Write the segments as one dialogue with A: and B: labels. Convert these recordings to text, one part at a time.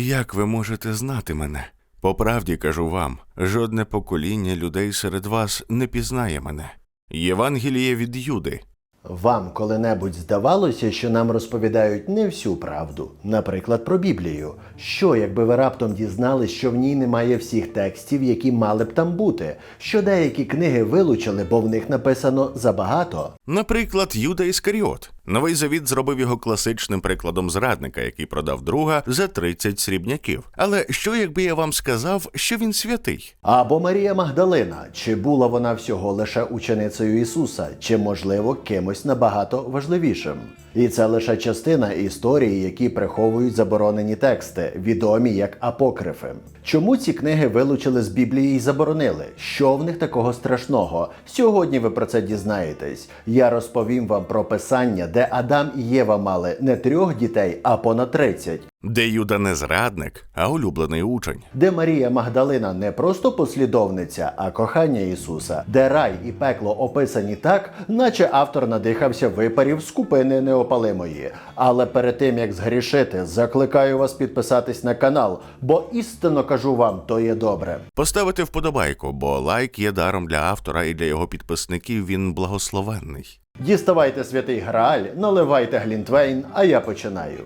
A: Як ви можете знати мене? По правді кажу вам, жодне покоління людей серед вас не пізнає мене. Євангеліє від Юди.
B: Вам коли-небудь здавалося, що нам розповідають не всю правду, наприклад, про Біблію. Що, якби ви раптом дізнались, що в ній немає всіх текстів, які мали б там бути, що деякі книги вилучили, бо в них написано забагато?
A: Наприклад, Юда Іскаріот. Новий завіт зробив його класичним прикладом зрадника, який продав друга за 30 срібняків. Але що якби я вам сказав, що він святий?
B: Або Марія Магдалина, чи була вона всього лише ученицею Ісуса, чи можливо кимось набагато важливішим? І це лише частина історії, які приховують заборонені тексти, відомі як апокрифи. Чому ці книги вилучили з Біблії і заборонили? Що в них такого страшного? Сьогодні ви про це дізнаєтесь. Я розповім вам про писання, де Адам і Єва мали не трьох дітей, а понад 30.
A: Де Юда не зрадник, а улюблений учень.
B: де Марія Магдалина не просто послідовниця, а кохання Ісуса, де рай і пекло описані так, наче автор надихався випарів з купини неопалимої. Але перед тим як згрішити, закликаю вас підписатись на канал, бо істинно кажу вам, то є добре.
A: Поставити вподобайку, бо лайк є даром для автора і для його підписників він благословенний.
B: Діставайте святий Грааль, наливайте Глінтвейн, а я починаю.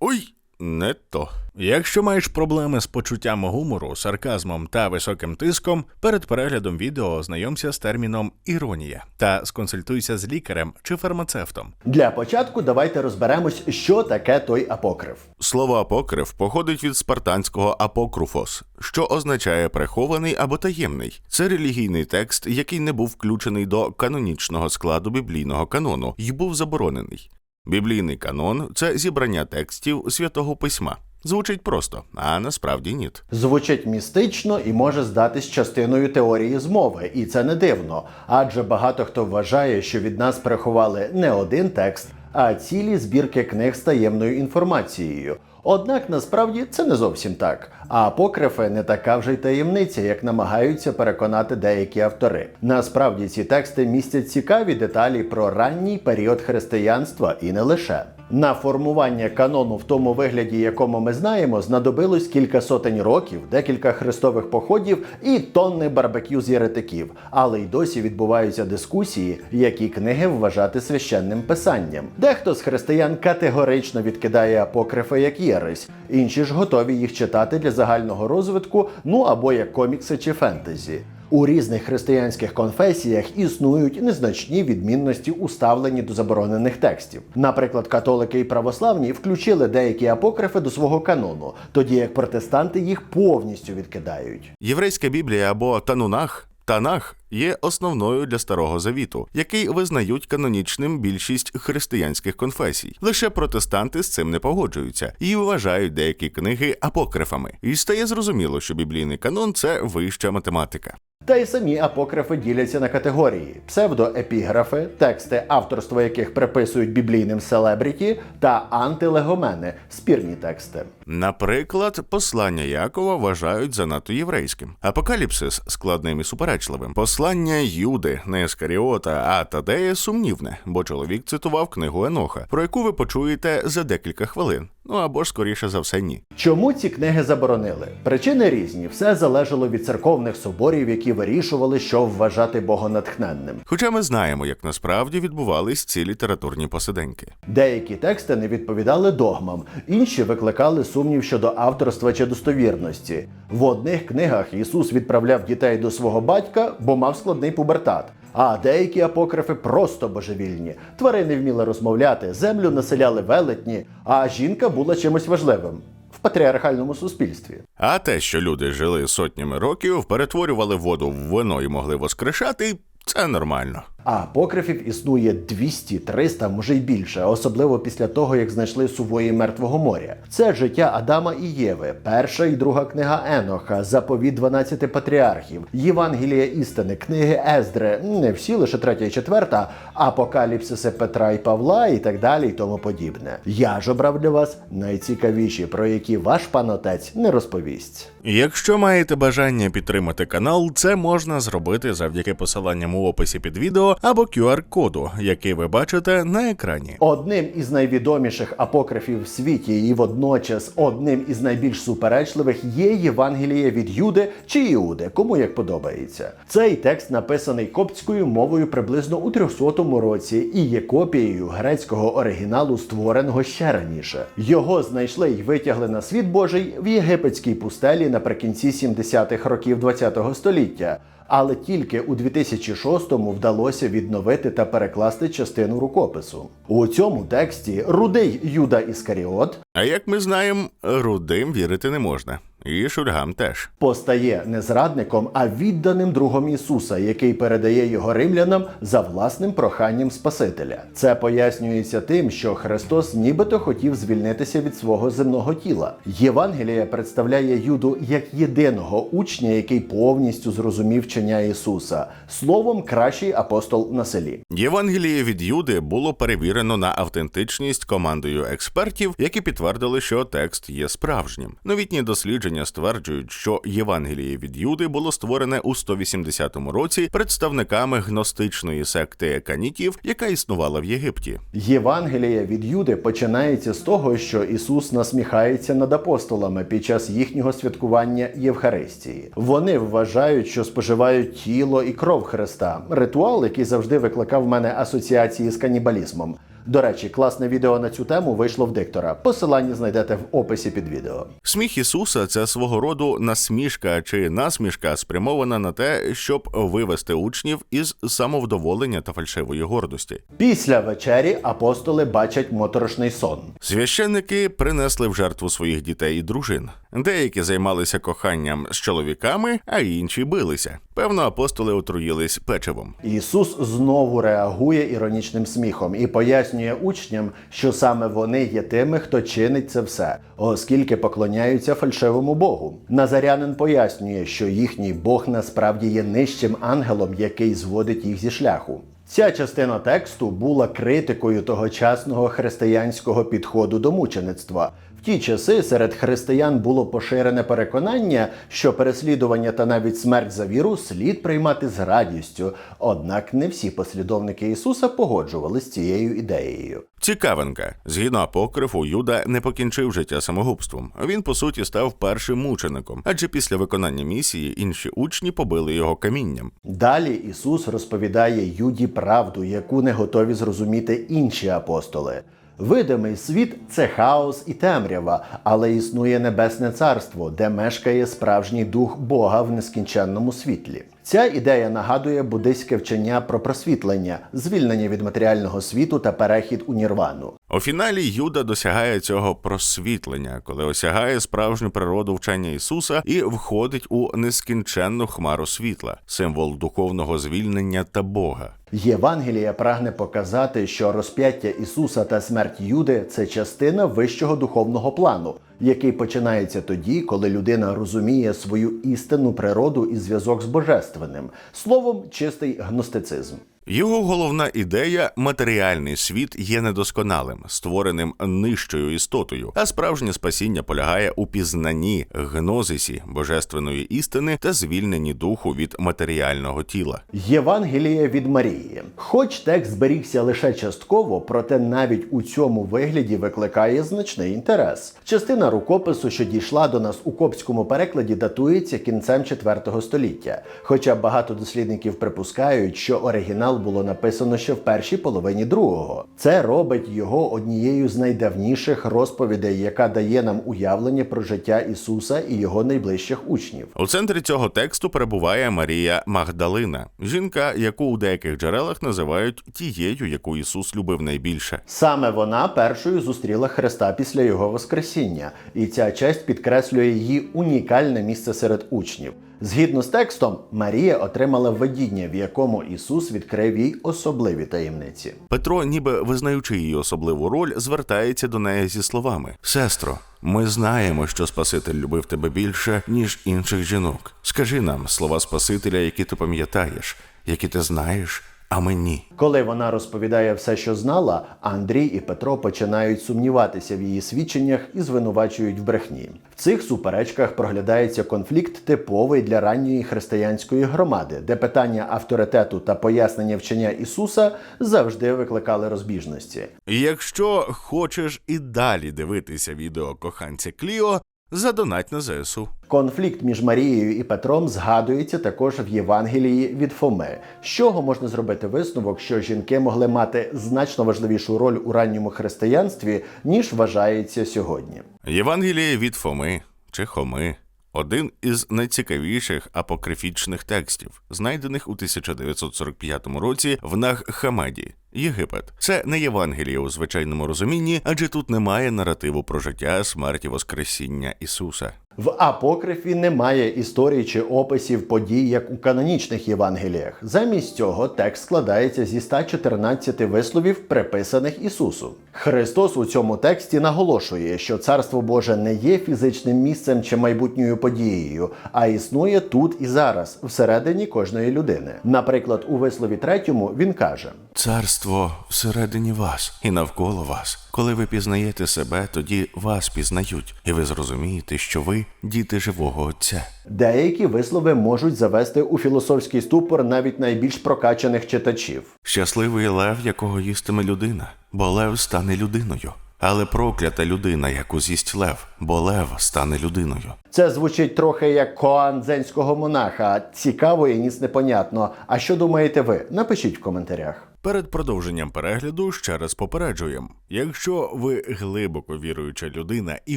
A: Ой, не то. Якщо маєш проблеми з почуттям гумору, сарказмом та високим тиском, перед переглядом відео ознайомся з терміном іронія та сконсультуйся з лікарем чи фармацевтом.
B: Для початку давайте розберемось, що таке той апокриф.
A: Слово апокриф походить від спартанського апокруфос, що означає прихований або таємний. Це релігійний текст, який не був включений до канонічного складу біблійного канону і був заборонений. Біблійний канон це зібрання текстів святого письма. Звучить просто, а насправді ні.
B: Звучить містично і може здатись частиною теорії змови, і це не дивно, адже багато хто вважає, що від нас приховали не один текст, а цілі збірки книг з таємною інформацією. Однак насправді це не зовсім так. А апокрифи не така вже й таємниця, як намагаються переконати деякі автори. Насправді ці тексти містять цікаві деталі про ранній період християнства і не лише. На формування канону в тому вигляді, якому ми знаємо, знадобилось кілька сотень років, декілька хрестових походів і тонни барбекю з єретиків. Але й досі відбуваються дискусії, які книги вважати священним писанням. Дехто з християн категорично відкидає апокрифи як єресь, інші ж готові їх читати для загального розвитку, ну або як комікси чи фентезі. У різних християнських конфесіях існують незначні відмінності у ставленні до заборонених текстів. Наприклад, католики і православні включили деякі апокрифи до свого канону, тоді як протестанти їх повністю відкидають.
A: Єврейська Біблія або Танунах. Танах є основною для старого завіту, який визнають канонічним більшість християнських конфесій. Лише протестанти з цим не погоджуються і вважають деякі книги апокрифами. І стає зрозуміло, що біблійний канон це вища математика.
B: Та й самі апокрифи діляться на категорії: псевдоепіграфи, тексти, авторство яких приписують біблійним селебріті, та антилегомени спірні тексти.
A: Наприклад, послання Якова вважають занадто єврейським, апокаліпсис складним і суперечливим. Послання Юди, не Ескаріота, а Тадея сумнівне, бо чоловік цитував книгу Еноха, про яку ви почуєте за декілька хвилин. Ну або ж скоріше за все, ні.
B: Чому ці книги заборонили? Причини різні. Все залежало від церковних соборів, які вирішували, що вважати богонатхненним.
A: Хоча ми знаємо, як насправді відбувались ці літературні посиденьки.
B: Деякі тексти не відповідали догмам, інші викликали сумнів щодо авторства чи достовірності. В одних книгах Ісус відправляв дітей до свого батька, бо мав складний пубертат. А деякі апокрифи просто божевільні. Тварини вміли розмовляти, землю населяли велетні, а жінка була чимось важливим в патріархальному суспільстві.
A: А те, що люди жили сотнями років, перетворювали воду в вино і могли воскрешати, це нормально.
B: А апокрифів існує 200, 300, може й більше, особливо після того, як знайшли сувої мертвого моря. Це життя Адама і Єви, перша і друга книга Еноха, заповіт 12 патріархів, Євангелія істини, книги Ездри, не всі, лише третя і четверта, апокаліпсиси Петра і Павла і так далі, і тому подібне. Я ж обрав для вас найцікавіші, про які ваш пан отець не розповість.
A: Якщо маєте бажання підтримати канал, це можна зробити завдяки посиланням у описі під відео або QR-коду, який ви бачите на екрані.
B: Одним із найвідоміших апокрифів в світі і водночас одним із найбільш суперечливих є Євангеліє від Юди чи Іуди, кому як подобається. Цей текст написаний коптською мовою приблизно у 300 році і є копією грецького оригіналу, створеного ще раніше. Його знайшли й витягли на світ Божий в єгипетській пустелі наприкінці 70-х років ХХ століття. Але тільки у 2006-му вдалося відновити та перекласти частину рукопису. У цьому тексті рудий Юда Іскаріот
A: А як ми знаємо, рудим вірити не можна, і шульгам теж.
B: постає не зрадником, а відданим другом Ісуса, який передає його римлянам за власним проханням Спасителя. Це пояснюється тим, що Христос нібито хотів звільнитися від свого земного тіла. Євангелія представляє Юду як єдиного учня, який повністю зрозумів вчення Ісуса. Словом, кращий апостол на селі.
A: Євангеліє від Юди було перевірено на автентичність командою експертів, які підтвердили, що текст є справжнім. Новітні дослідження стверджують, що Євангеліє від Юди було створене у 180 році представниками гностичної секти еканітів, яка існувала в Єгипті.
B: Євангелія від Юди починається з того, що Ісус насміхається над апостолами під час їхнього святкування Євхаристії. Вони вважають, що споживають тіло і кров Христа, ритуал, який завжди викликав в мене асоціації з канібалізмом. До речі, класне відео на цю тему вийшло в диктора. Посилання знайдете в описі під відео.
A: Сміх Ісуса це свого роду насмішка чи насмішка, спрямована на те, щоб вивести учнів із самовдоволення та фальшивої гордості.
B: Після вечері апостоли бачать моторошний сон.
A: Священники принесли в жертву своїх дітей і дружин. Деякі займалися коханням з чоловіками, а інші билися. Певно, апостоли отруїлись печивом.
B: Ісус знову реагує іронічним сміхом і пояснює учням, що саме вони є тими, хто чинить це все, оскільки поклоняються фальшивому Богу. Назарянин пояснює, що їхній Бог насправді є нижчим ангелом, який зводить їх зі шляху. Ця частина тексту була критикою тогочасного християнського підходу до мучеництва. В ті часи серед християн було поширене переконання, що переслідування та навіть смерть за віру слід приймати з радістю. Однак не всі послідовники Ісуса погоджували з цією ідеєю.
A: Цікавинка. Згідно апокрифу, Юда не покінчив життя самогубством. Він по суті став першим мучеником, адже після виконання місії інші учні побили його камінням.
B: Далі Ісус розповідає Юді правду, яку не готові зрозуміти інші апостоли. Видимий світ це хаос і темрява, але існує небесне царство, де мешкає справжній дух Бога в нескінченному світлі. Ця ідея нагадує буддийське вчення про просвітлення, звільнення від матеріального світу та перехід у нірвану.
A: У фіналі Юда досягає цього просвітлення, коли осягає справжню природу вчення Ісуса і входить у нескінченну хмару світла, символ духовного звільнення та Бога.
B: Євангелія прагне показати, що розп'яття Ісуса та смерть Юди це частина вищого духовного плану, який починається тоді, коли людина розуміє свою істинну природу і зв'язок з божественним, словом, чистий гностицизм.
A: Його головна ідея матеріальний світ є недосконалим, створеним нижчою істотою, а справжнє спасіння полягає у пізнанні гнозисі божественної істини та звільненні духу від матеріального тіла.
B: Євангеліє від Марії. Хоч текст зберігся лише частково, проте навіть у цьому вигляді викликає значний інтерес. Частина рукопису, що дійшла до нас у копському перекладі, датується кінцем 4 століття. Хоча багато дослідників припускають, що оригінал було написано ще в першій половині другого. Це робить його однією з найдавніших розповідей, яка дає нам уявлення про життя Ісуса і його найближчих учнів.
A: У центрі цього тексту перебуває Марія Магдалина, жінка, яку у деяких джерелах називають тією, яку Ісус любив найбільше.
B: Саме вона першою зустріла Христа після його Воскресіння, і ця честь підкреслює її унікальне місце серед учнів. Згідно з текстом, Марія отримала видіння, в якому Ісус відкрив їй особливі таємниці.
A: Петро, ніби визнаючи її особливу роль, звертається до неї зі словами: Сестро, ми знаємо, що Спаситель любив тебе більше, ніж інших жінок. Скажи нам слова Спасителя, які ти пам'ятаєш, які ти знаєш, а мені.
B: Коли вона розповідає все, що знала, Андрій і Петро починають сумніватися в її свідченнях і звинувачують в брехні. В цих суперечках проглядається конфлікт типовий для ранньої християнської громади, де питання авторитету та пояснення вчення Ісуса завжди викликали розбіжності.
A: Якщо хочеш і далі дивитися відео коханця Кліо, задонать на ЗСУ.
B: Конфлікт між Марією і Петром згадується також в Євангелії від Фоми. З чого можна зробити висновок, що жінки могли мати значно важливішу роль у ранньому християнстві, ніж вважається сьогодні.
A: Євангеліє від Фоми чи Хоми один із найцікавіших апокрифічних текстів, знайдених у 1945 році в Наг-Хамаді, Єгипет. Це не Євангеліє у звичайному розумінні, адже тут немає наративу про життя, смерть і воскресіння Ісуса.
B: В апокрифі немає історій чи описів подій, як у канонічних Євангеліях. Замість цього текст складається зі 114 висловів, приписаних Ісусу. Христос у цьому тексті наголошує, що Царство Боже не є фізичним місцем чи майбутньою подією, а існує тут і зараз, всередині кожної людини. Наприклад, у вислові третьому він каже:
A: Царство всередині вас і навколо вас. Коли ви пізнаєте себе, тоді вас пізнають, і ви зрозумієте, що ви діти живого Отця.
B: деякі вислови можуть завести у філософський ступор навіть найбільш прокачаних читачів.
A: Щасливий лев, якого їстиме людина, бо лев стане людиною. Але проклята людина, яку з'їсть лев, бо лев стане людиною.
B: Це звучить трохи як коан дзенського монаха. Цікаво і ніц непонятно. А що думаєте ви? Напишіть в коментарях.
A: Перед продовженням перегляду ще раз попереджуємо: якщо ви глибоко віруюча людина і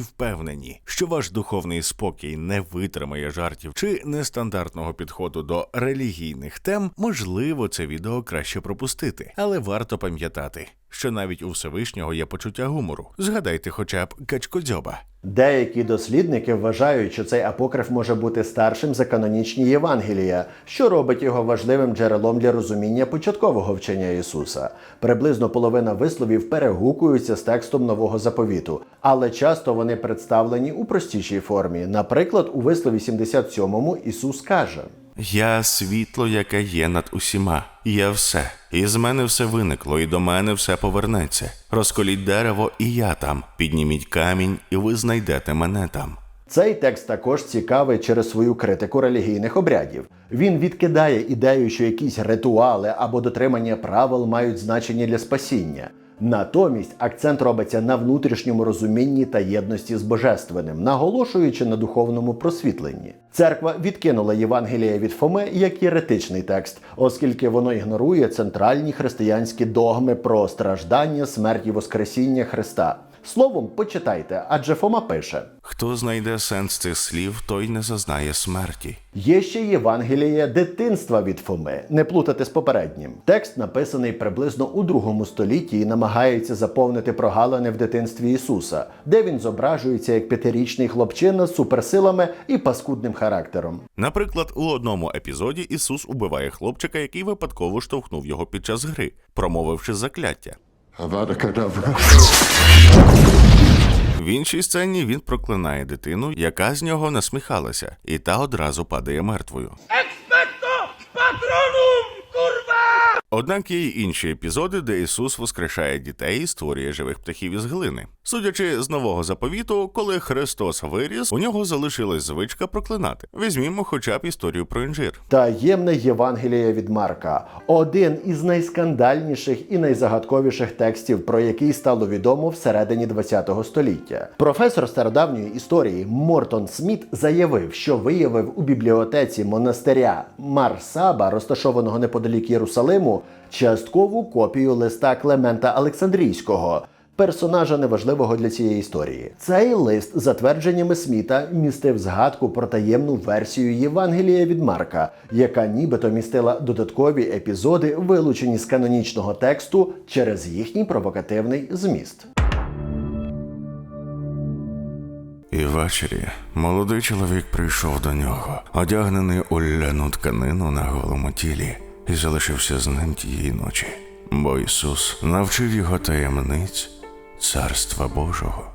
A: впевнені, що ваш духовний спокій не витримає жартів чи нестандартного підходу до релігійних тем, можливо, це відео краще пропустити, але варто пам'ятати, що навіть у Всевишнього є почуття гумору. Згадайте, хоча б качкодзьоба.
B: Деякі дослідники вважають, що цей апокриф може бути старшим за канонічні Євангелія, що робить його важливим джерелом для розуміння початкового вчення Ісуса. Приблизно половина висловів перегукуються з текстом нового заповіту, але часто вони представлені у простішій формі. Наприклад, у вислові 77 Ісус каже.
A: Я світло, яке є над усіма. Я все. І з мене все виникло, і до мене все повернеться. Розколіть дерево, і я там. Підніміть камінь, і ви знайдете мене там.
B: Цей текст також цікавий через свою критику релігійних обрядів. Він відкидає ідею, що якісь ритуали або дотримання правил мають значення для спасіння. Натомість акцент робиться на внутрішньому розумінні та єдності з божественним, наголошуючи на духовному просвітленні. Церква відкинула Євангелія від Фоми як єретичний текст, оскільки воно ігнорує центральні християнські догми про страждання, смерть і воскресіння Христа. Словом, почитайте, адже Фома пише.
A: Хто знайде сенс цих слів, той не зазнає смерті.
B: Є ще Євангеліє дитинства від Фоми, не плутати з попереднім. Текст написаний приблизно у другому столітті і намагається заповнити прогалини в дитинстві Ісуса, де він зображується як п'ятирічний хлопчина з суперсилами і паскудним характером.
A: Наприклад, у одному епізоді Ісус убиває хлопчика, який випадково штовхнув його під час гри, промовивши закляття.
C: Kedavra.
A: В іншій сцені він проклинає дитину, яка з нього насміхалася, і та одразу падає мертвою. Однак є й інші епізоди, де Ісус воскрешає дітей і створює живих птахів із глини. Судячи з нового заповіту, коли Христос виріс, у нього залишилась звичка проклинати. Візьмімо хоча б історію про інжир.
B: Таємне Євангеліє від Марка один із найскандальніших і найзагадковіших текстів, про який стало відомо всередині ХХ століття. Професор стародавньої історії Мортон Сміт заявив, що виявив у бібліотеці монастиря Марсаба, розташованого неподалік Єрусалиму, часткову копію листа Клемента Олександрійського. Персонажа неважливого для цієї історії. Цей лист, за твердженнями Сміта, містив згадку про таємну версію Євангелія від Марка, яка нібито містила додаткові епізоди, вилучені з канонічного тексту через їхній провокативний зміст.
A: І ввечері молодий чоловік прийшов до нього, одягнений у ляну тканину на голому тілі, і залишився з ним тієї ночі. Бо Ісус навчив його таємниць Царства Божого.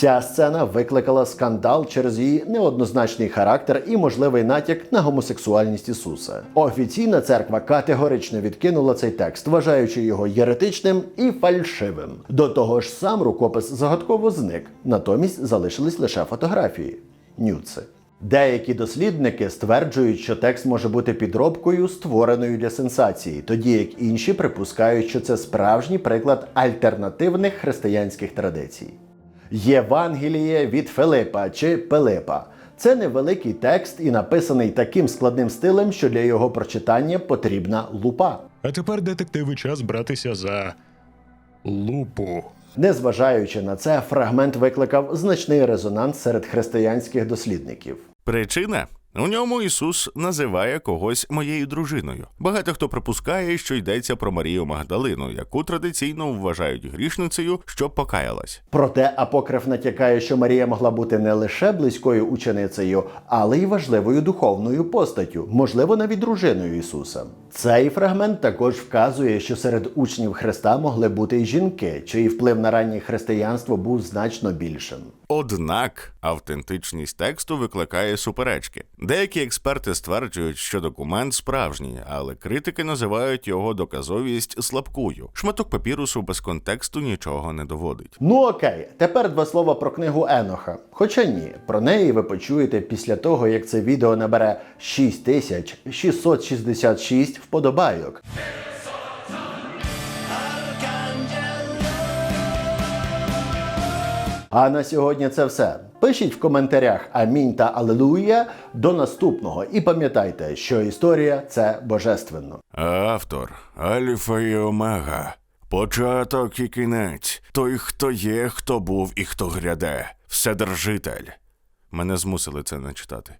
B: Ця сцена викликала скандал через її неоднозначний характер і можливий натяк на гомосексуальність Ісуса. Офіційна церква категорично відкинула цей текст, вважаючи його єретичним і фальшивим. До того ж, сам рукопис загадково зник, натомість залишились лише фотографії. Нюци. Деякі дослідники стверджують, що текст може бути підробкою, створеною для сенсації, тоді як інші припускають, що це справжній приклад альтернативних християнських традицій. Євангеліє від Филипа чи Пилипа. Це невеликий текст і написаний таким складним стилем, що для його прочитання потрібна лупа.
C: А тепер детективи час братися за лупу.
B: Незважаючи на це, фрагмент викликав значний резонанс серед християнських дослідників.
A: Причина? У ньому Ісус називає когось моєю дружиною. Багато хто припускає, що йдеться про Марію Магдалину, яку традиційно вважають грішницею, що покаялась.
B: Проте апокриф натякає, що Марія могла бути не лише близькою ученицею, але й важливою духовною постаттю, можливо, навіть дружиною Ісуса. Цей фрагмент також вказує, що серед учнів Христа могли бути й жінки, чиї вплив на раннє християнство був значно більшим.
A: Однак автентичність тексту викликає суперечки. Деякі експерти стверджують, що документ справжній, але критики називають його доказовість слабкою. Шматок папірусу без контексту нічого не доводить.
B: Ну окей, тепер два слова про книгу Еноха. Хоча ні, про неї ви почуєте після того, як це відео набере 6666 вподобайок. А на сьогодні це все. Пишіть в коментарях амінь та алелуя до наступного. І пам'ятайте, що історія це божественно.
A: Автор Альфа і Омега. Початок і кінець. Той, хто є, хто був і хто гряде. Вседержитель. Мене змусили це не читати.